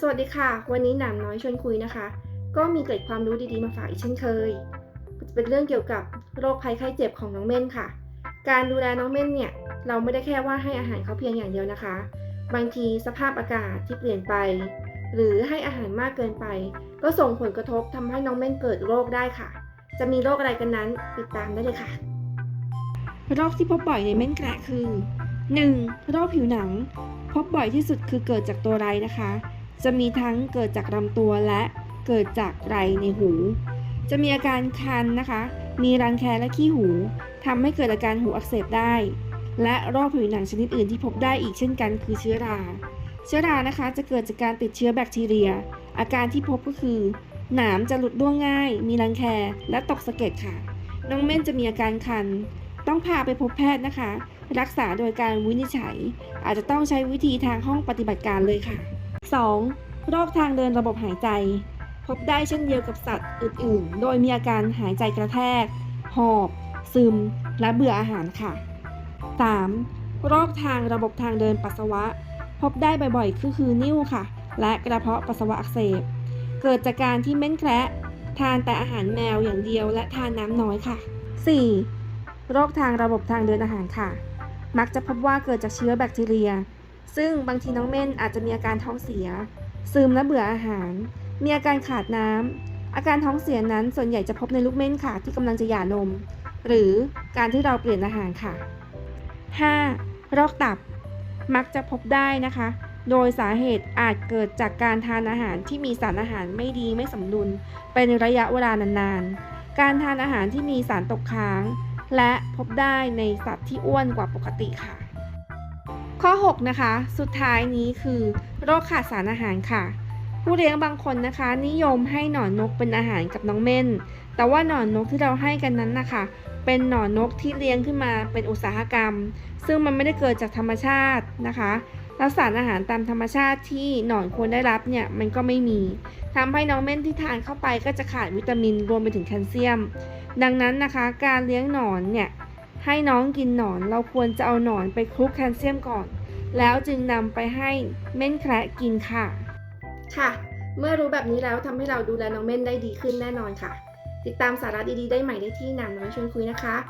สวัสดีค่ะ วันนี้หนามน้อยชวนคุยนะคะ ก็มีเกร็ดความรู้ดีๆมาฝากอีกเช่นเคย เป็นเรื่องเกี่ยวกับโรคภัยไข้เจ็บของน้องเม่นค่ะ การดูแลน้องเม่นเนี่ย เราไม่ได้แค่ว่าให้อาหารเขาเพียงอย่างเดียวนะคะ บางทีสภาพอากาศที่เปลี่ยนไป หรือให้อาหารมากเกินไป ก็ส่งผลกระทบทำให้น้องเม่นเกิดโรคได้ค่ะ จะมีโรคอะไรกันนั้นติดตามได้เลยค่ะ โรคที่พบบ่อยในเม่นแกะคือ 1. โรคผิวหนัง พบบ่อยที่สุดคือเกิดจากตัวไรนะคะ จะมีทั้งเกิดจากลำตัวและเกิดจากไรในหู จะมีอาการคันนะคะ มีรังแคและขี้หูทำให้เกิดอาการหูอักเสบได้ และโรคผิวหนังชนิดอื่นที่พบได้อีกเช่นกันคือเชื้อรา เชื้อรานะคะจะเกิดจากการติดเชื้อแบคทีเรีย อาการที่พบก็คือ หนามจะหลุดร่วงง่าย มีรังแคและตกสะเก็ดค่ะ น้องเม่นจะมีอาการคัน ต้องพาไปพบแพทย์นะคะ รักษาโดยการวินิจฉัย อาจจะต้องใช้วิธีทางห้องปฏิบัติการเลยค่ะ 2. โรคทางเดินระบบหายใจ พบได้เช่นเดียวกับสัตว์อื่นๆ โดยมีอาการหายใจกระแทก หอบ ซึม และเบื่ออาหารค่ะ 3. โรคทางระบบทางเดินปัสสาวะ พบได้บ่อยๆคือคือนิ่วค่ะ และกระเพาะปัสสาวะอักเสบ เกิดจากการที่เม้นแคระทานแต่อาหารแมวอย่างเดียวและทานน้ำน้อยค่ะ 4. โรคทางระบบทางเดินอาหารค่ะ มักจะพบว่าเกิดจากเชื้อแบคทีเรีย ซึ่งบางทีน้องเม่นอาจจะมีอาการท้องเสีย ซึมและเบื่ออาหาร มีอาการขาดน้ำอาการท้องเสียนั้นส่วนใหญ่จะพบในลูกเม่นค่ะที่กำลังจะหย่านม หรือการที่เราเปลี่ยนอาหารค่ะ 5. โรคตับ มักจะพบได้นะคะ โดยสาเหตุอาจเกิดจากการทานอาหารที่มีสารอาหารไม่ดีไม่สมดุล เป็นระยะเวลานานๆ การทานอาหารที่มีสารตกค้าง และพบได้ในสัตว์ที่อ้วนกว่าปกติค่ะ ข้อ 6 นะคะ สุดท้ายนี้คือโรคขาดสารอาหารค่ะ ผู้เลี้ยงบางคนนะคะ นิยมให้หนอนนกเป็นอาหารกับน้องเม่น แต่ว่าหนอนนกที่เราให้กันนั้นนะคะ เป็นหนอนนกที่เลี้ยงขึ้นมาเป็นอุตสาหกรรม ซึ่งมันไม่ได้เกิดจากธรรมชาตินะคะแล้วสารอาหารตามธรรมชาติที่หนอนควรได้รับเนี่ยมันก็ไม่มีทำให้น้องเม่นที่ทานเข้าไปก็จะขาดวิตามินรวมไปถึงแคลเซียม ดังนั้นนะคะ การเลี้ยงหนอนเนี่ย ให้น้องกินหนอน เราควรจะเอาหนอนไปคลุกแคลเซียมก่อน แล้วจึงนำไปให้เม่นแคระกินค่ะ ค่ะ เมื่อรู้แบบนี้แล้วทำให้เราดูแลน้องเม่นได้ดีขึ้นแน่นอนค่ะ ติดตามสาระดีๆได้ใหม่ได้ที่หนามน้อยชวนคุยนะคะ